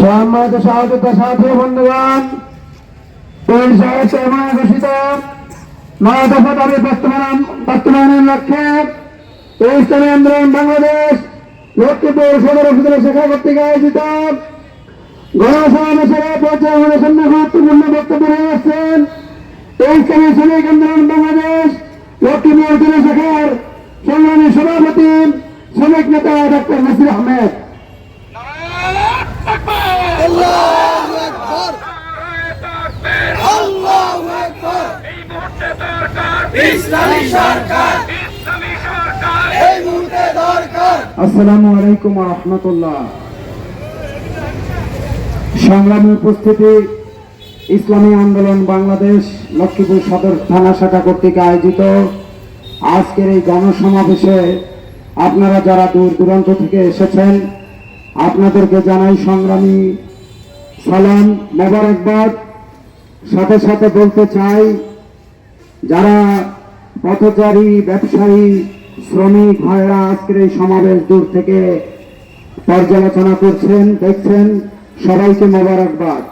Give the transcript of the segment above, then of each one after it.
সম্মানিত সহযোগিত সাথী বন্ধুগণ এই সাহিত্য এমন ঘোষিত নয় দফা দাবি বাস্তবায়ন বাস্তবায়নের লক্ষ্যে ইসলামী আন্দোলন বাংলাদেশ লক্ষ্মীপুর সদর উপজেলা শাখা কর্তৃক আয়োজিত গণসমাবেশের পর্যায়ে আমাদের গুরুত্বপূর্ণ বক্তব্য নিয়ে আসছেন ইসলামী শ্রমিক আন্দোলন বাংলাদেশ সভাপতি শ্রমিক নেতা ডক্টর নাসির আহমেদ আল্লাহু আকবার আল্লাহু আকবার ইসলামী সরকার এই মুহূর্তে দরকার আসসালামু আলাইকুম রহমতুল্লাহ। সংগ্রামী উপস্থিতি, ইসলামী আন্দোলন বাংলাদেশ, লক্ষ্মীপুর সদর থানা শাখা কর্তৃক আয়োজিত। আজকের এই গণসমাবেশে আপনারা যারা দূর দূরান্ত থেকে এসেছেন, আপনাদেরকে জানাই সংগ্রামী সালাম। মোবারকবাদ সাথে সাথে বলতে চাই, যারা পথচারী, ব্যবসায়ী শ্রমিক ভাইরা আজকের এই সমাবেশ দূর থেকে পর্যালোচনা করছেন, দেখছেন। সবাইকে মোবারকবাদ।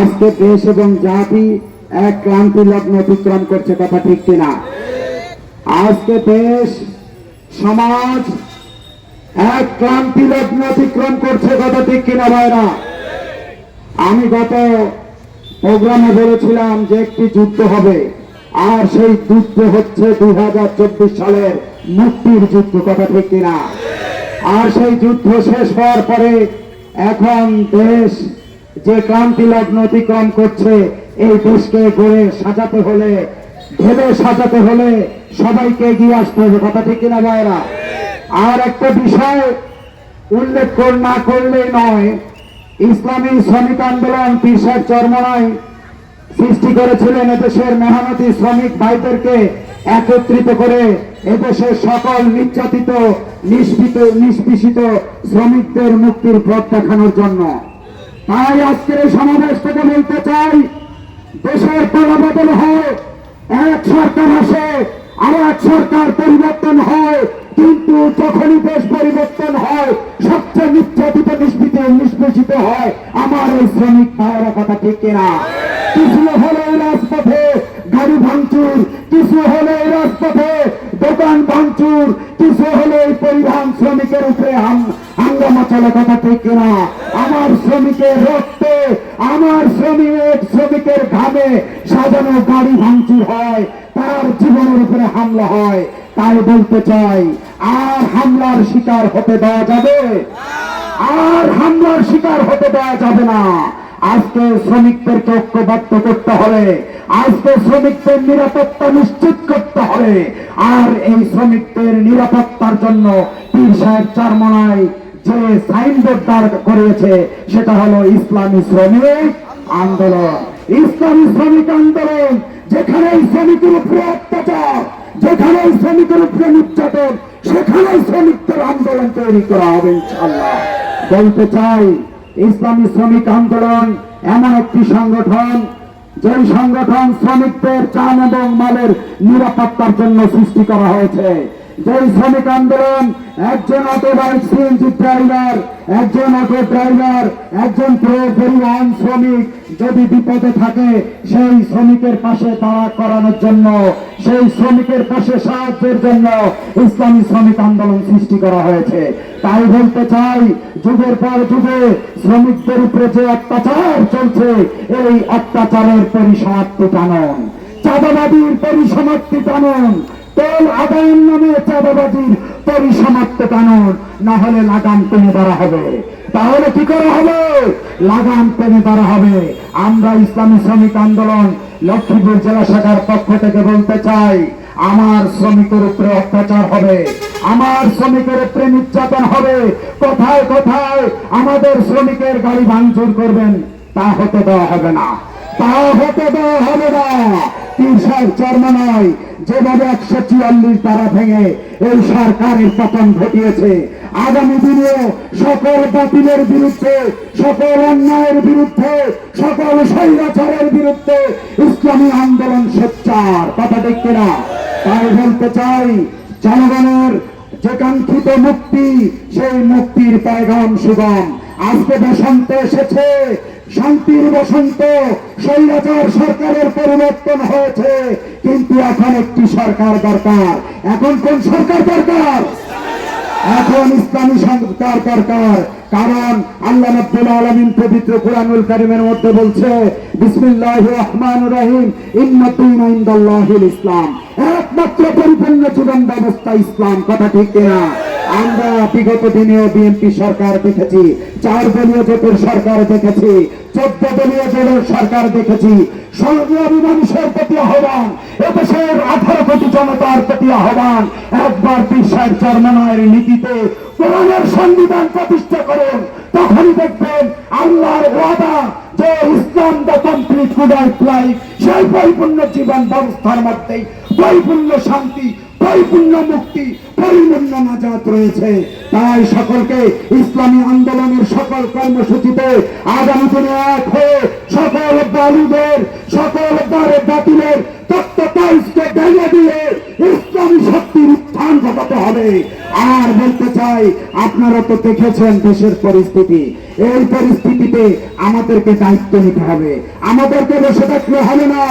আজকে দেশ এবং জাতি এক ক্লান্তি লগ্ন অতিক্রম করছে কথা ঠিক কিনা? আজকে দেশ, সমাজ এক ক্লান্তি লগ্ন অতিক্রম করছে কথা ঠিক কিনা ভাইরা আমি গত প্রোগ্রামে বলেছিলাম যে একটি যুদ্ধ হবে। আর সেই যুদ্ধ হচ্ছে দুই হাজার চব্বিশ সালের মুক্তির যুদ্ধ, কথা ঠিক কিনা? আর সেই যুদ্ধ শেষ হওয়ার পরে এখন দেশ যে ক্রান্তি লগ্ন অতিক্রম করছে, এই দেশকে গড়ে সাজাতে হলে ভেবে সাজাতে হলে সবাইকে এগিয়ে আসতে হবে, কথা ঠিক কিনা ভাইরা আর একটা বিষয় উল্লেখ না করলেই নয়, ইসলামী শ্রমিক আন্দোলন পিসার চরমনায় সৃষ্টি করেছিলেন এদেশের মেহনতি শ্রমিক ভাইদেরকে একত্রিত করে এদেশের সকল নির্যাতিত, নিষ্পিত, নিষ্পিষিত শ্রমিকদের মুক্তির পথ দেখানোর জন্য। তাই আজকের এই সমাবেশ থেকে বলতে চাই, দেশের পরিবর্তন হয় এক সরকার আসে, আর এক সরকার পরিবর্তন হয়, কিন্তু যখনই দেশ পরিবর্তন হয়, সবচেয়ে নির্যাতিত, নিষ্পিত, নিষ্পেষিত হয়, আমার এই শ্রমিক ভাইয়েরা কথা ঠিক কিনা? কিছু হলে রাজপথে গাড়ি ভাঙচুর, কিছু হলে রাজপথে দোকান ভাঙচুর, কিছু হলে পরিবহন শ্রমিকের উপরে হাঙ্গামা চলে কথা ঠিক কিনা? আমার শ্রমিকের রক্তে, আমার শ্রমিক, শ্রমিকের ঘামে সাজানো গাড়ি ভাঙচুর হয়, তার জীবনের উপরে হামলা হয়, তাই বলতে চাই, আর হামলার শিকার হতে দেওয়া যাবে? আর হামলার শিকার হতে দেওয়া যাবে না। আজকে শ্রমিকদেরকে ঐক্যবদ্ধ করতে হবে। আজকে শ্রমিকদের নিরাপত্তা নিশ্চিত করতে হবে। আর এই শ্রমিকদের নিরাপত্তার জন্য পীর সাহেব চারমনায় যে সাইনবোর্ড দাঁড় করিয়েছে, সেটা হলো ইসলামী শ্রমিক আন্দোলন। ইসলামী শ্রমিক আন্দোলন, যেখানে শ্রমিকের উপরে অত্যাচার, যেখানে শ্রমিকের উপরে নির্যাতন সেখানে শ্রমিকদের আন্দোলন তৈরি করা হবে ইনশাল্লাহ বলতে চাই ইসলামী শ্রমিক আন্দোলন এমন একটি সংগঠন যে সংগঠন শ্রমিকদের চান এবং মালের নিরাপত্তার জন্য সৃষ্টি করা হয়েছে। যে শ্রমিক আন্দোলন, একজন অটো বাইক সিএনজি ড্রাইভার, একজন অটো ড্রাইভার, একজন পরিবহন শ্রমিক যদি বিপদে থাকে, সেই শ্রমিকের পাশে দাঁড়া করানোর জন্য, সেই শ্রমিকের পাশে সাহায্যের জন্য ইসলামী শ্রমিক আন্দোলন সৃষ্টি করা হয়েছে। তাই বলতে চাই, যুগের পর যুগে শ্রমিকদের উপরে যে অত্যাচার চলছে, এই অত্যাচারের পরিসমাপ্তি টানন। চাঁদাবাদীর পরিসমাপ্তি টানন। তেল আদায়ের নামে চাঁদাবাজির পরিসমাপ্ত কানুন না হলে লাগাম টেনে ধরা হবে। তাহলে কি করা হবে? লাগাম টেনে ধরা হবে। আমরা ইসলামী শ্রমিক আন্দোলন লক্ষ্মীপুর জেলা শাখার পক্ষ থেকে বলতে চাই, আমার শ্রমিকের উপরে অত্যাচার হবে, আমার শ্রমিকের উপরে নির্যাতন হবে। কোথায় কোথায় আমাদের শ্রমিকের গাড়ি ভাঙচুর করবেন, তা হতে দেওয়া হবে না। তা হতে দেওয়া হবে না। সাহেব চর্ম নয় যেভাবে একশো চুয়াল্লিশ দ্বারা ভেঙে এই সরকারের পতন ঘটিয়েছে, আগামী দিনে সকল বাতিলের বিরুদ্ধে, সকল অন্যায়ের বিরুদ্ধে, সকল স্বৈরাচারের বিরুদ্ধে ইসলামী আন্দোলন সোচ্চার। কথা দেখতে না তাই বলতে চাই, জনগণের যে কাঙ্ক্ষিত মুক্তি, সেই মুক্তির পেগাম সুগম। আজকে বসন্ত এসেছে শান্তির বসন্ত, স্বৈরাচার সরকারের পরিবর্তন হয়েছে। কিন্তু এখন একটি সরকার দরকার। এখন কোন সরকার দরকার? এখন ইসলামী সরকার দরকার। কারণ আল্লাহ রাব্বুল আলামিন পবিত্র কোরআনুল কারীমের মধ্যে বলছে, বিসমিল্লাহির রহমানির রহিম ইন্নাতুনা ইনদাল্লাহিল ইসলাম। একমাত্র পরিপূর্ণ জীবন ব্যবস্থা ইসলাম, কথা ঠিক কিনা? আমরা বিগত দিনেও বিএনপি সরকার দেখেছি, চার দলীয় জোটের সরকার দেখেছি, চোদ্দ দলীয় জোটের সরকার দেখেছি সর্বীয় মানুষের প্রতি আহ্বান, এদেশের আঠারো কোটি জনতার প্রতি আহ্বান। একবার বিশ্বের চর্মনায়ের নীতিতে কোরআনের সংবিধান প্রতিষ্ঠা করুন, তখনই দেখবেন আল্লাহর ওয়াদা যে ইসলাম দ্য কমপ্লিট গুড লাইফ সেই পরিপূর্ণ জীবন ব্যবস্থার মধ্যেই পরিপূর্ণ শান্তি, পরিপূর্ণ মুক্তি, পরিপূর্ণ নাজাত রয়েছে। তাই সকলকে ইসলামী আন্দোলনের সকল কর্মসূচিতে আগামী দিনে এক হয়ে সকল বালুদের সকল দ্বারে বাতিলের তত্ত্বকে ভেঙে দিয়ে ইসলামী শক্তির উত্থান ঘটাতে হবে। আর চাই আপনারা তো দেখেছেন দেশের পরিস্থিতি। এই পরিস্থিতিতে আমাদেরকে দায়িত্ব নিতে হবে। আমাদেরকে বসে থাকলে হবে না।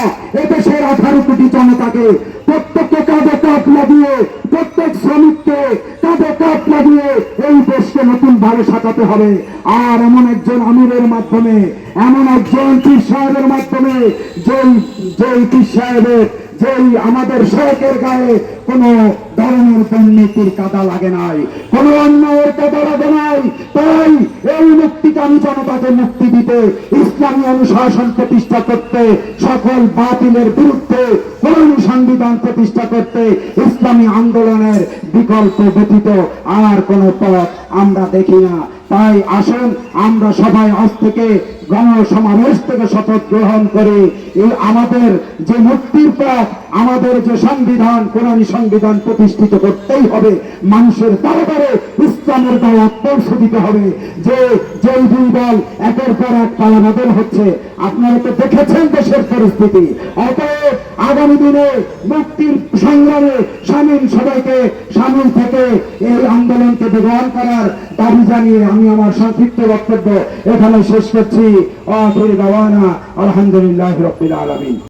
এদেশের আঠারো কোটি জনতাকে প্রত্যেককে কাঁধে কাপ লাগিয়ে, প্রত্যেক শ্রমিককে কাঁধে কাপ লাগিয়ে এই দেশকে নতুন ভাবে সাজাতে হবে। আর এমন একজন আমিরের মাধ্যমে, এমন একজন পীর সাহেবের মাধ্যমে যেই যেই পীর সাহেবের যেই আমাদের সড়কের গায়ে কোনো ধরনের দুর্নীতির কাদা লাগে নাই, কোনো অন্যায়ের কাদা লাগে নাই, তাই এই মুক্তিকামী জনতাকে মুক্তি দিতে, ইসলামী অনুশাসন প্রতিষ্ঠা করতে, সকল বাতিলের বিরুদ্ধে কোরআন সংবিধান প্রতিষ্ঠা করতে, ইসলামী আন্দোলনের বিকল্প ব্যতীত আর কোনো পথ আমরা দেখি না। তাই আসুন, আমরা সবাই আজ থেকে গণসমাবেশ থেকে শপথ গ্রহণ করে। আমাদের যে মুক্তির পথ, আমাদের যে সংবিধান কোন সংবিধান প্রতিষ্ঠিত করতেই হবে। মানুষের দরবারে ইসলামের দাওয়াত পৌঁছে দিতে হবে যে, যেই দুই দল একের পর এক পালাবদল হচ্ছে, আপনারা তো দেখেছেন দেশের পরিস্থিতি। অতএব আগামী দিনে মুক্তির সংগ্রামে সামিল সবাইকে, সামিল থেকে এই আন্দোলনকে বিগ্রহণ করার দাবি জানিয়ে আমি আমার সংক্ষিপ্ত বক্তব্য এখানে শেষ করছি। আলহামদুলিল্লাহ রবিল আলমিন।